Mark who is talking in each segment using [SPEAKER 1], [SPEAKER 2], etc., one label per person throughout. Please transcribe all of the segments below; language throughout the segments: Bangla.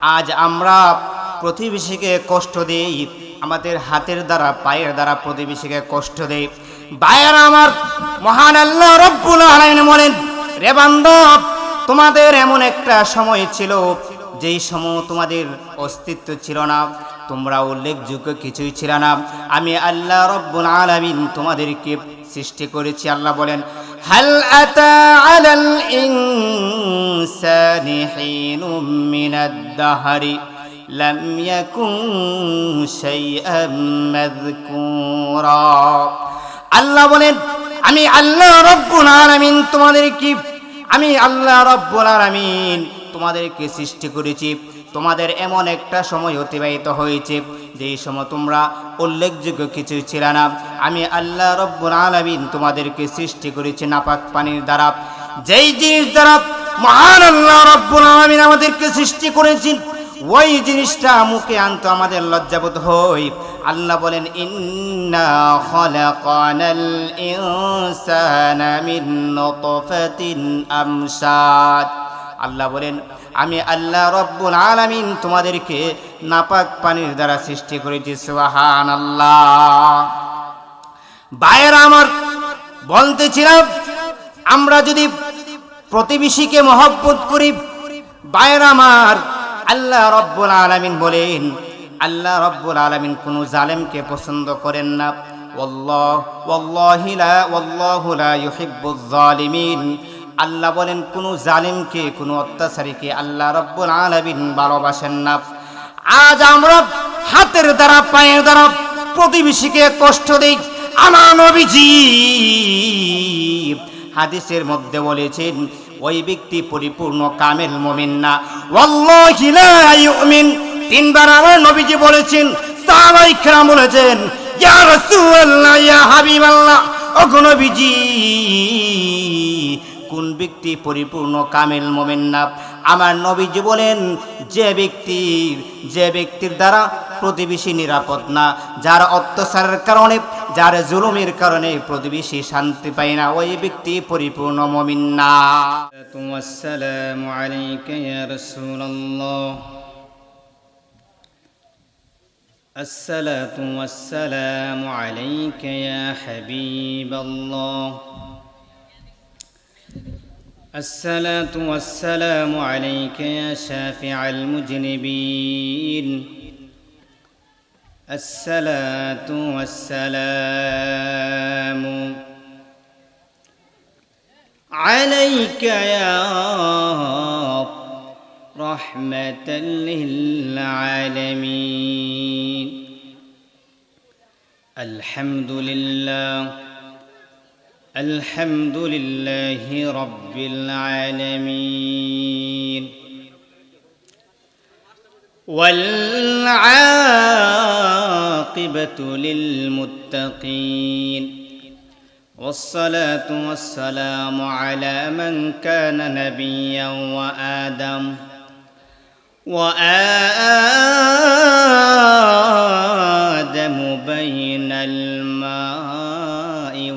[SPEAKER 1] আজ আমরা প্রতিবেশীকে কষ্ট দেই, আমাদের হাতের দ্বারা, পায়ের দ্বারা প্রতিবেশীকে কষ্ট দেই। বায়ের আমার, মহান আল্লাহ রব্বুল আলামিন বলেন, রে বান্ধব তোমাদের এমন একটা সময় ছিল, যেই সময় তোমাদের অস্তিত্ব ছিল না, তোমরা উল্লেখযোগ্য কিছুই ছিল না। আমি আল্লাহ রব্বুল আলামিন তোমাদেরকে সৃষ্টি করেছি। আল্লাহ বলেন আতা আলাল ইনসানি হিনুম মিনাদ দাহরি লাম ইয়াকুন শাইআম মাযকুরা আল্লাহ বলেন, আমি আল্লাহ রব্বুল আলামিন তোমাদেরকে, আমি আল্লাহ রব্বুল আলামিন তোমাদেরকে সৃষ্টি করেছি। তোমাদের এমন একটা সময় অতিবাহিত হয়েছে। যেই সময় তোমরা উল্লেখযোগ্য কিছু ছিল না। আমি আল্লাহ রব্বুল আলামিন তোমাদেরকে সৃষ্টি করেছি নাপাক পানির দ্বারা। যেই জিনিস দ্বারা মহান আল্লাহ রব্বুল আলামিন আমাদেরকে সৃষ্টি করেছেন, ওই জিনিসটা মুখে আনতো আমাদের লজ্জাবোধ হই আল্লাহ বলেন, ইন্না আমশাদ আল্লাহ বলেন, আমি আল্লাহ রব্বুল আলামিন তোমাদেরকে নাপাক পানির দ্বারা সৃষ্টি করেছি সুবহান আল্লাহ বায়ের আমার, বলতেছিলাম, আমরা যদি প্রতিবেশীকে মহব্বত করি বায়ের আমার, আল্লাহ রব্বুল আলামিন বলেন, আল্লাহ রব্বুল আলামিন কোনো জালেমকে পছন্দ করেন না। ওয়াল্লাহ, ওয়াল্লাহি লা, ওয়াল্লাহু লা ইউহিব্বুজ জালিমিন। আল্লাহ বলেন, কোনো জালিমকে, কোনো অত্যাচারীকে আল্লাহ রব্বুল আলামিন ভালোবাসেন না। আজ আমরা হাতের দ্বারা, পায়ের দ্বারা প্রতিবেশীকে কষ্ট দেই। আমার নবীজি হাদিসের মধ্যে বলেছেন, ওই ব্যক্তি পরিপূর্ণ কামেল মুমিন না। ইউমিন। তিনবার আমার নবীজি বলেছেন সাহাবায়ে কেরাম বলেছেন, ইয়া রাসূলুল্লাহ, ইয়া হাবিবাল্লাহ, ওগো নবীজি। কোন ব্যক্তি পরিপূর্ণ কামেল মোমেন না আমার নবীজি বলেন যে ব্যক্তি যে ব্যক্তির দ্বারা প্রতিবেশী নিরাপদ না যার অত্যাচারের কারণে যার জুলুমের কারণে প্রতিবেশী শান্তি পায় না ওই ব্যক্তি পরিপূর্ণ মমিন না
[SPEAKER 2] والسلام عليك يا رسول الله الصلاة والسلام عليك يا حبيب الله الصلاة والسلام عليك يا شافع المجنبين. الصلاة والسلام عليك يا رحمة للعالمين. الحمد لله الحمد لله رب العالمين والعاقبة للمتقين والصلاة والسلام على من كان نبيا وآدم وآدم بين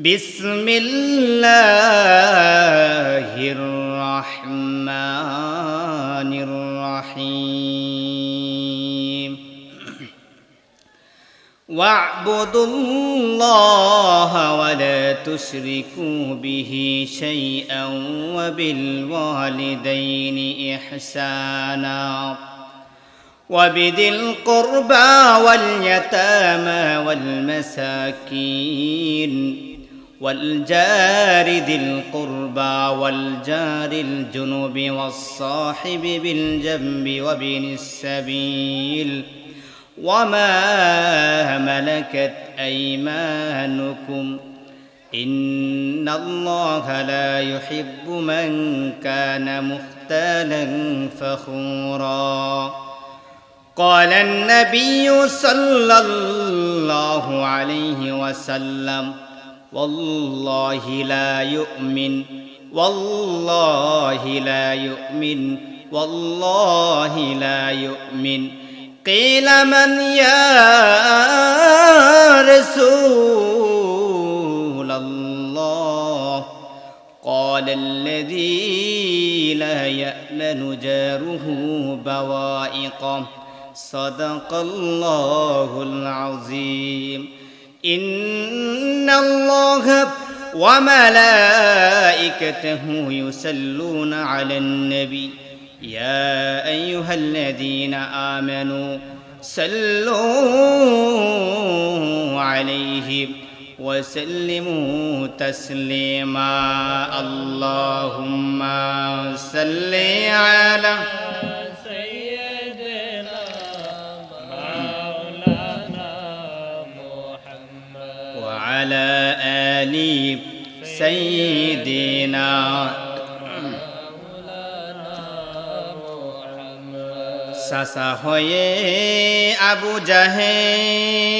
[SPEAKER 2] بسم الله الرحمن الرحيم. واعبدوا الله ولا تشركوا به شيئا وبالوالدين إحسانا. وبذي القربى واليتامى والمساكين. والجار ذي القربى والجار الجنوب والصاحب بالجنب وابن السبيل وما ملكت أيمانكم إن الله لا يحب من كان مختالا
[SPEAKER 1] فخورا. قال النبي صلى الله عليه وسلم والله لا يؤمن والله لا يؤمن والله لا يؤمن. قيل من يا رسول الله؟ قال الذي لا يأمن جاره بوائقه. صدق الله العظيم. إن الله وملائكته يصلون على النبي يا أيها الذين آمنوا صلوا عليه وسلموا تسليما اللهم صل على آل سيدنا সাসা হয়ে আবু জাহেল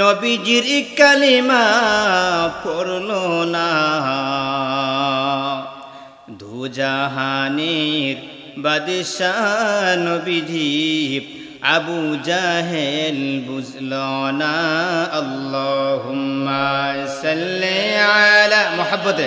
[SPEAKER 1] নবীজির কালিমা পড়ল না দুজাহানের বাদশাহ নবীজি আবু জাহেল বুঝল না আল্লাহুম্মা সাল্লে আলা মোহাব্বতে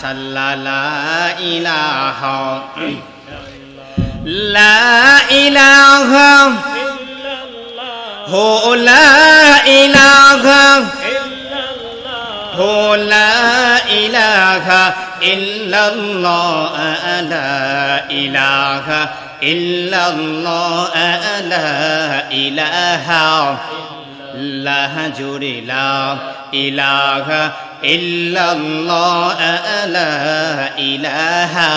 [SPEAKER 1] ما شاء الله لا إله لا إله هو لا إله هو لا إله إلا الله لا إله আল্লাহ জুরিলা ইলাহা ইল্লাল্লাহ, আলা ইলাহা।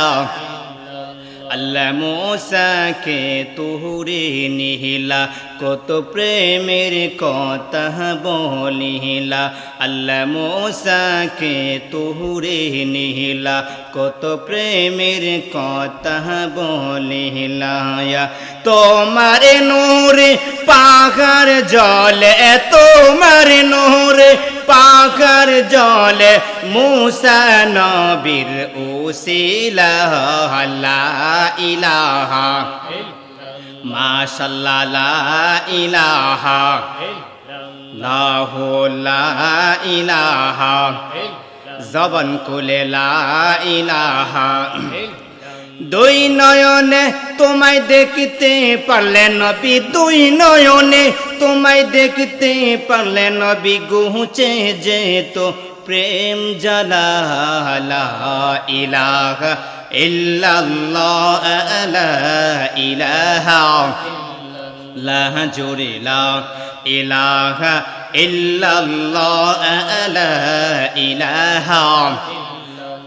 [SPEAKER 1] আল্লাহ মোসাকে তুহুরে নিহিলা, কত প্রেমের কথা বলিহিলা। আল্লাহ মোসাকে তুহুরে নিহিলা, কত প্রেমের কথা বলিহিলা। তোমার নূরে পাহাড় জলে তোমার নূরে, পাখার জলে মুসা নবীর উসিলা ইলাহা। মাশাল্লাহ ইলাহা। লাহু, লা ইলাহা। জবন কুলে লা ইলাহা। দুই নয়নে তোমায় দেখতে পারলে নবী, দুই নয়নে তোমায় দেখতে পারলে নবী গুহচে যেত প্রেম জালা ইলাহা ইল্লাল্লাহ, লা ইলাহা লা জোরে লা ইল্লাল্লাহ, লা ইলাহা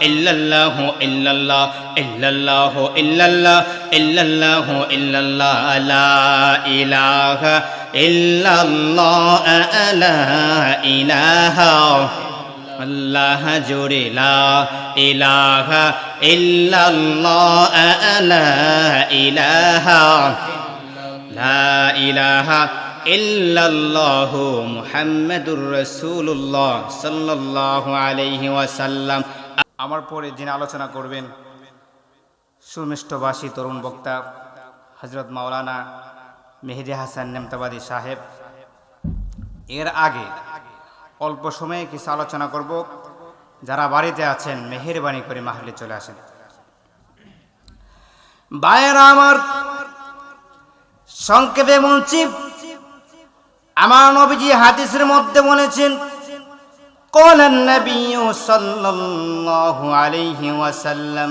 [SPEAKER 1] ইল্লাল্লাহু ইল্লাল্লাহ ইল্লাল্লাহু ইল্লাল্লাহ ইল্লাল্লাহু ইল্লাল্লাহ লা ইলাহা ইল্লাল্লাহ লা ইলাহা আল্লাহ জোরে লা ইলাহা ইল্লাল্লাহ লা ইলাহা লা ইলাহা ইল্লাল্লাহু মুহাম্মাদুর রাসূলুল্লাহ সাল্লাল্লাহু আলাইহি ওয়াসাল্লাম
[SPEAKER 3] আমার পরে যিনি আলোচনা করবেন, সুমিষ্টবাসী তরুণ বক্তা হজরত মাওলানা মেহেদি হাসান নেমতাবাদী সাহেব। এর আগে অল্প সময়ে কিছু আলোচনা করব।
[SPEAKER 1] যারা বাড়িতে আছেন, মেহেরবানি করে মাহলে চলে আসেন। বায়েরা আমার, সংক্ষেপে বলছি আমার নবীজি হাদিসের মধ্যে বলেছেন قال النبي صلى الله عليه وسلم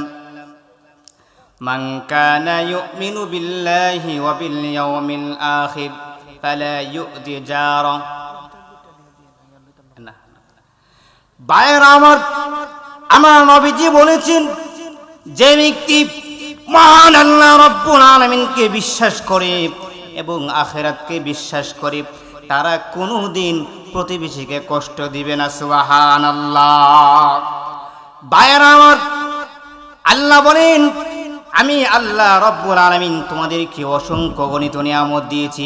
[SPEAKER 1] من كان يؤمن بالله وباليوم الآخر فلا يؤذي جاره না বায়ের আমার আমার নবীজি বলেছেন যে ব্যক্তি মহান আল্লাহ রব্বুল আলমিনকে বিশ্বাস করে এবং আখেরাতকে বিশ্বাস করে তারা কোনোদিন প্রতিবেশীকে কষ্ট দিবে না সুবাহান আল্লাহ বায়ের আমার, আল্লাহ বলেন, আমি আল্লাহ রব্বুল আলমিন তোমাদেরকে অসংখ্য গণিত নিয়ামত দিয়েছি।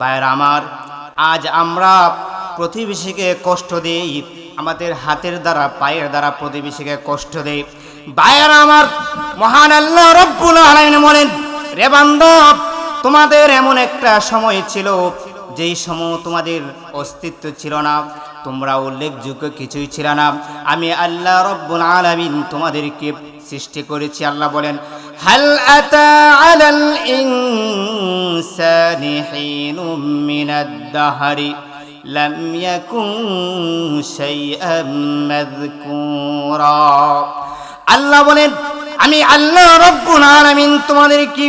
[SPEAKER 1] ভাইয়ের আমার, আজ আমরা প্রতিবেশীকে কষ্ট দেই, আমাদের হাতের দ্বারা, পায়ের দ্বারা প্রতিবেশীকে কষ্ট দেই। ভাইয়ের আমার, মহান আল্লাহ রব্বুল আলমিন বলেন, রে বান্ধব তোমাদের এমন একটা সময় ছিল যেই সময় তোমাদের অস্তিত্ব ছিল না, তোমরা উল্লেখযোগ্য কিছুই ছিল না। আমি আল্লাহ রব্বুল আলামিন তোমাদেরকে সৃষ্টি করেছি। আল্লাহ বলেন, হাল আতা আল্লাহ বলেন, আমি আল্লাহ রব্বুল আলামিন তোমাদেরকে,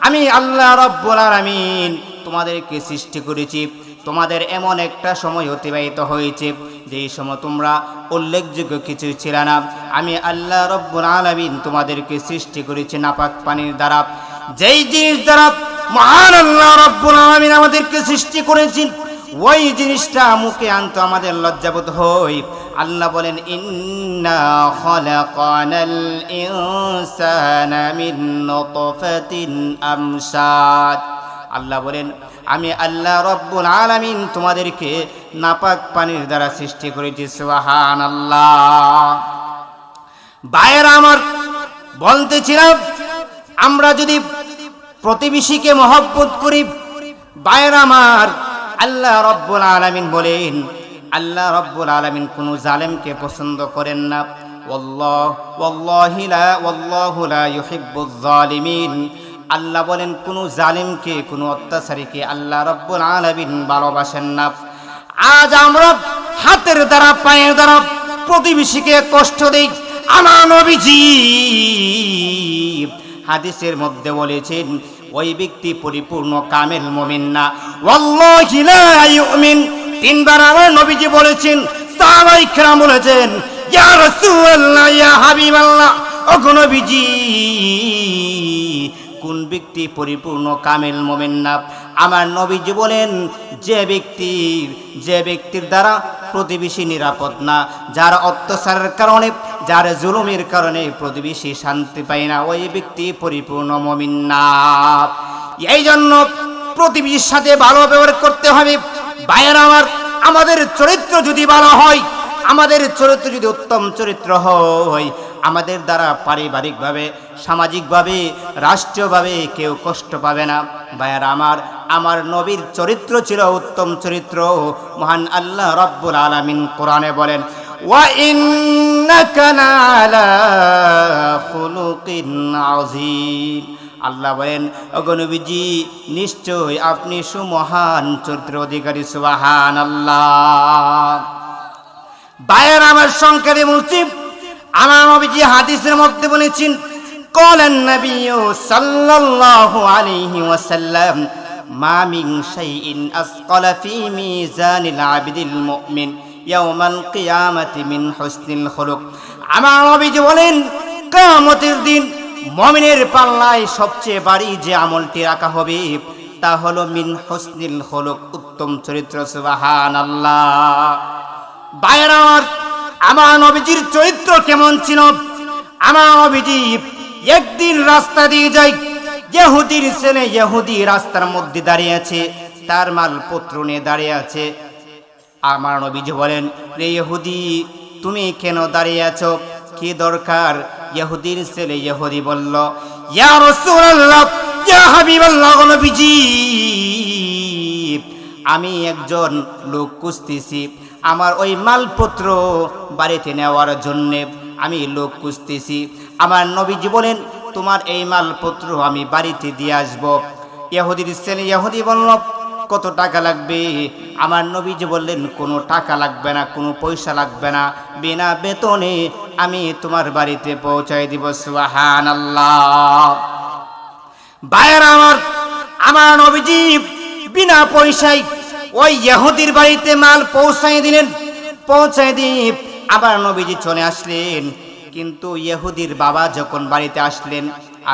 [SPEAKER 1] আমি আল্লাহ রব্বুল আলামিন তোমাদেরকে সৃষ্টি করেছি। তোমাদের এমন একটা সময় অতিবাহিত হয়েছে। যেই সময় তোমরা উল্লেখযোগ্য কিছু ছিল না। আমি আল্লাহ রব্বুল আলামিন তোমাদেরকে সৃষ্টি করেছি নাপাক পানির দ্বারা। যেই জিনিস দ্বারা মহান আল্লাহ রব্বুল আলামিন আমাদেরকে সৃষ্টি করেছেন, ওই জিনিসটা মুখে আনতো আমাদের লজ্জাবোধ হই আল্লাহ বলেন, ইন্না আমসাদ। আল্লাহ বলেন, আমি আল্লাহ রব্বুল আলামিন তোমাদেরকে নাপাক পানির দ্বারা সৃষ্টি করেছি সুবাহান আল্লাহ বায়ের আমার, বলতেছিলাম, আমরা যদি প্রতিবেশীকে মহব্বত করি বায়ের আমার, আল্লাহ রব্বুল আলামিন বলেন, আল্লাহ রব্বুল আলামিন কোনো জালেমকে পছন্দ করেন না। ওয়াল্লাহ, ওয়াল্লাহি লা, ওয়াল্লাহু লা ইউহিব্বুজ জালিমিন। আল্লাহ বলেন, কোনো জালিমকে, কোনো অত্যাচারীকে আল্লাহ রব্বুল আলমিন ভালোবাসেন না। আজ আমরা হাতের দ্বারা, পায়ের দ্বারা প্রতিবেশীকে কষ্ট দেই। আমার নবীজি হাদিসের মধ্যে বলেছেন, ওই ব্যক্তি পরিপূর্ণ কামেল মমিন না। ইউমিন। তিনবার আমার নবীজি বলেছেন, সাহাবাই খেরা বলেছেন, ইয়া রাসূলুল্লাহ, ইয়া হাবিবাল্লাহ ও নবীজি। কোন ব্যক্তি পরিপূর্ণ কামেল মোমেন না? আমার নবীজি বলেন, যে ব্যক্তির যে ব্যক্তির দ্বারা প্রতিবেশী নিরাপদ না, যার অত্যাচারের কারণে, যার জুলুমের কারণে প্রতিবেশী শান্তি পায় না, ওই ব্যক্তি পরিপূর্ণ মমিন না। এই জন্য প্রতিবেশীর সাথে ভালো ব্যবহার করতে হবে। বাইরে আমার, আমাদের চরিত্র যদি ভালো হয়, আমাদের চরিত্র যদি উত্তম চরিত্র হয় আমাদের দ্বারা পারিবারিকভাবে, সামাজিকভাবে, রাষ্ট্রীয়ভাবে কেউ কষ্ট পাবে না। ভাইয়ার আমার আমার নবীর চরিত্র ছিল উত্তম চরিত্র। মহান আল্লাহ রব্বুল আলামিন কোরআনে বলেন আল্লাহ বলেন অগনবীজি নিশ্চয় আপনি সুমহান চরিত্র অধিকারী সুবাহান আল্লাহ বায়ের আমার সংখ্যারে মুসিব আমার নবীজি হাদিসের মধ্যে বলেছেন, কলেন নবী সাল্লাল্লাহু আলাইহি ওয়াসাল্লাম, মা মিন শাইইন আসকাল ফি মিজানিল আবদিল মুমিন ইয়াউমাল কিয়ামাতি মিন হুসনিল খুলুক। আমার নবীজি বলেন, কিয়ামতের দিন মুমিনের পাল্লায় সবচেয়ে বাড়ি যে আমলটি রাখা হবে, তা হলো মিন হুসনিল খুলুক, উত্তম চরিত্র, সুবহানাল্লাহ। বায়রা আমার নবীজির চরিত্র কেমন ছিল? আমার নবীজি একদিন রাস্তা দিয়ে যাই ইহুদির ছেলে ইহুদি রাস্তার মধ্যে দাঁড়িয়ে আছে, তার মাল পত্র নিয়ে দাঁড়িয়ে আছে। আমার নবীজি বলেন, রে ইহুদি, তুমি কেন দাঁড়িয়ে আছো? কি দরকার? ইহুদির ছেলে ইহুদি বলল, ইয়া রাসূলুল্লাহ, ইয়া হাবিবাল্লাহ নবীজি, আমি একজন লোক কুস্তিছি আমার ওই মালপত্র বাড়িতে নেওয়ার জন্যে আমি লোক খুঁজতেছি। আমার নবীজি বলেন, তোমার এই মালপত্র আমি বাড়িতে দিয়ে আসব। ইহুদির ছেলে ইহুদি বলল, কত টাকা লাগবে? আমার নবীজি বললেন, কোনো টাকা লাগবে না, কোনো পয়সা লাগবে না। বিনা বেতনে আমি তোমার বাড়িতে পৌঁছাই দিব সুহান আল্লাহ বায়ের আমার আমার নবীজি বিনা পয়সায় ওই ইহুদির বাড়িতে মাল পৌঁছাই দিলেন। পৌঁছাই দিব আবার নবীজি চলে আসলেন। কিন্তু ইহুদির বাবা যখন বাড়িতে আসলেন,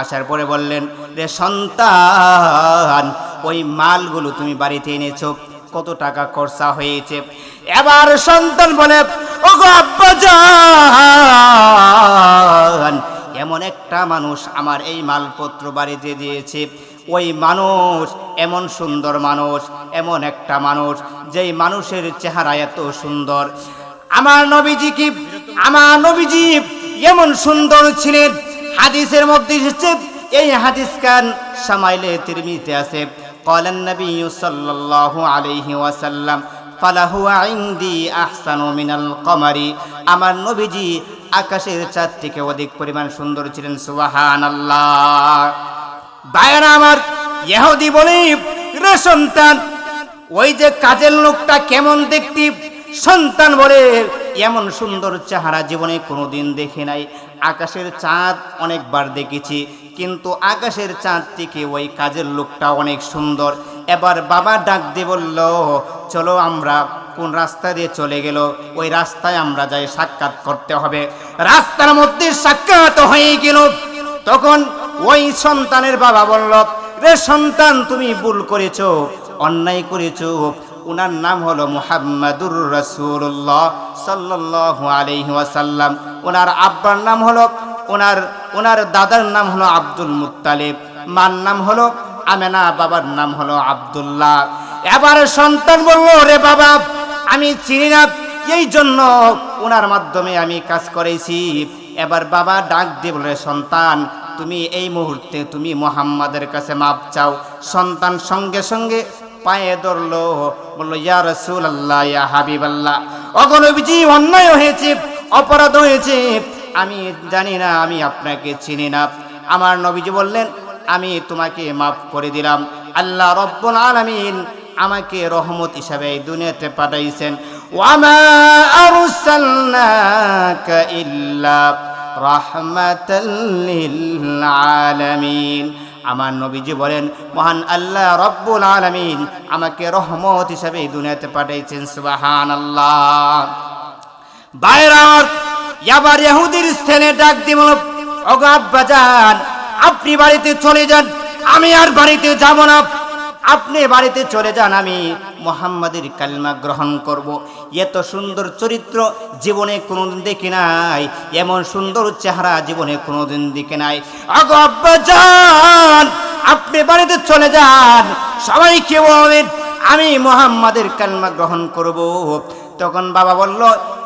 [SPEAKER 1] আসার পরে বললেন, রে সন্তান, ওই মালগুলো তুমি বাড়িতে এনেছো, কত টাকা খরচা হয়েছে? এবার সন্তান বলে, ওগো এমন একটা মানুষ আমার এই মালপত্র বাড়িতে দিয়েছে। ওই মানুষ এমন সুন্দর মানুষ এমন একটা মানুষ যেই মানুষের চেহারা এত সুন্দর আমার নবীজি কি আমার নবীজি এমন সুন্দর ছিলেন হাদিসের মধ্যে এসেছে এই হাদিস কান সামাইলে তিরমিতে আছে قال النبي صلى الله عليه وسلم ফালাহু আইন্দি আহসানু মিনাল কমারি আমার নবীজি আকাশের চাঁদ থেকে অধিক পরিমাণ সুন্দর ছিলেন সুবহানাল্লাহ বায়না আমার ইহুদি বলি রে সন্তান ওই যে কাজের লোকটা কেমন দেখতি? সন্তান বলে, এমন সুন্দর চেহারা জীবনে কোনোদিন দেখে নাই। আকাশের চাঁদ অনেকবার দেখেছি, কিন্তু আকাশের চাঁদ থেকে ওই কাজের লোকটা অনেক সুন্দর। এবার বাবা ডাক দিয়ে বলল, চলো আমরা কোন রাস্তা দিয়ে চলে গেল? ওই রাস্তায় আমরা যাই, সাক্ষাৎ করতে হবে। রাস্তার মধ্যে সাক্ষাৎ হয়ে গেল। তখন ওই সন্তানের বাবা বলল রে সন্তান, তুমি ভুল করেছ, অন্যায় করেছ। ওনার নাম হলো মুহাম্মাদুর রাসূলুল্লাহ সাল্লাল্লাহু আলাইহি ওয়াসাল্লাম। ওনার আব্বার নাম হলো ওনার ওনার দাদার নাম হলো আব্দুল মুত্তালিব। মার নাম হলো, আমেনা, বাবার নাম হলো আব্দুল্লাহ। এবার সন্তান বলল, রে বাবা, আমি চিনি না, এই জন্য ওনার মাধ্যমে আমি কাজ করেছি। এবার বাবা ডাক দিয়ে বলে সন্তান তুমি এই মুহূর্তে তুমি মোহাম্মদের কাছে মাপ চাও। সন্তান সঙ্গে সঙ্গে পায়ে ধরলো। বলল, ইয়া রসুল আল্লাহ ইয়া হাবিব আল্লাহ অগণবিজি অন্যায় হয়েছে, অপরাধ হয়েছে। আমি জানি না, আমি আপনাকে চিনি না। আমার নবীজি বললেন, আমি তোমাকে মাফ করে দিলাম। আল্লাহ রব্বুল আলামিন আমাকে রহমত হিসাবে এই দুনিয়াতে পাঠাইছেন। ওয়ামা আরসালনাকা ইল্লা রাহমাতাল আমার নবীজি বলেন, মহান আল্লাহ রব্বুল আলামিন আমাকে রহমত হিসাবে দুনিয়াতে পাঠাইছেন, সুবহানাল্লাহ। বাইরার ইয়াবার ইহুদির স্থানে ডাক দিব ওগো আব্বা যান আপনি বাড়িতে চলে যান, আমি আর বাড়িতে যাব না। আপনি বাড়িতে চলে যান, আমি মোহাম্মদের কালমা গ্রহণ করব। এত সুন্দর চরিত্র জীবনে কোনোদিন দেখি নাই, এমন সুন্দর চেহারা জীবনে কোনোদিন দেখে নাই। আগো আব্বা যান আপনি বাড়িতে চলে যান, সবাই সবাইকে বলেন? আমি মোহাম্মদের কালমা গ্রহণ করব। তখন বাবা বলল,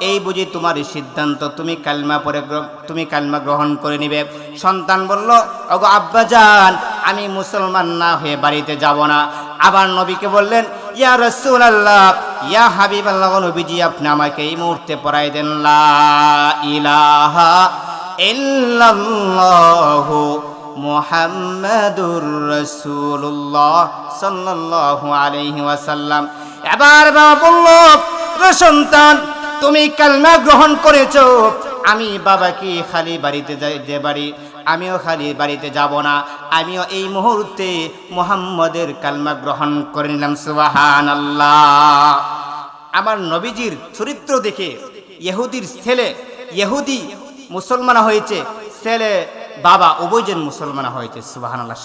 [SPEAKER 1] এই বুঝি তোমার সিদ্ধান্ত, তুমি কালমা পরে তুমি কালমা গ্রহণ করে নিবে। সন্তান বলল ওগো আব্বা যান আমি মুসলমান না হয়ে বাড়িতে যাব না। আবার নবীকে বললেন, ইয়া রসুল আল্লাহ ইয়া হাবিব আল্লাহ নবীজি, আপনি আমাকে এই মুহূর্তে পড়াই দেন, লা ইলাহা ইল্লাল্লাহু মুহাম্মাদুর রাসূলুল্লাহ সাল্লাল্লাহু আলাইহি ওয়াসাল্লাম। এবার বাবা বলল সন্তান, তুমি কালমা গ্রহণ করেছ। আমি বাবাকে খালি বাড়িতে যাই, যে বাড়ি আমিও খালি বাড়িতে যাব না। আমিও এই মুহূর্তে মোহাম্মদের কালমা গ্রহণ করে নিলাম সুবাহান আল্লাহ আমার নবীজির চরিত্র দেখে ইহুদির ছেলে, ইহুদি মুসলমান হয়েছে, ছেলে বাবা উভয়জন মুসলমান হয়েছে সুবাহান আল্লাহ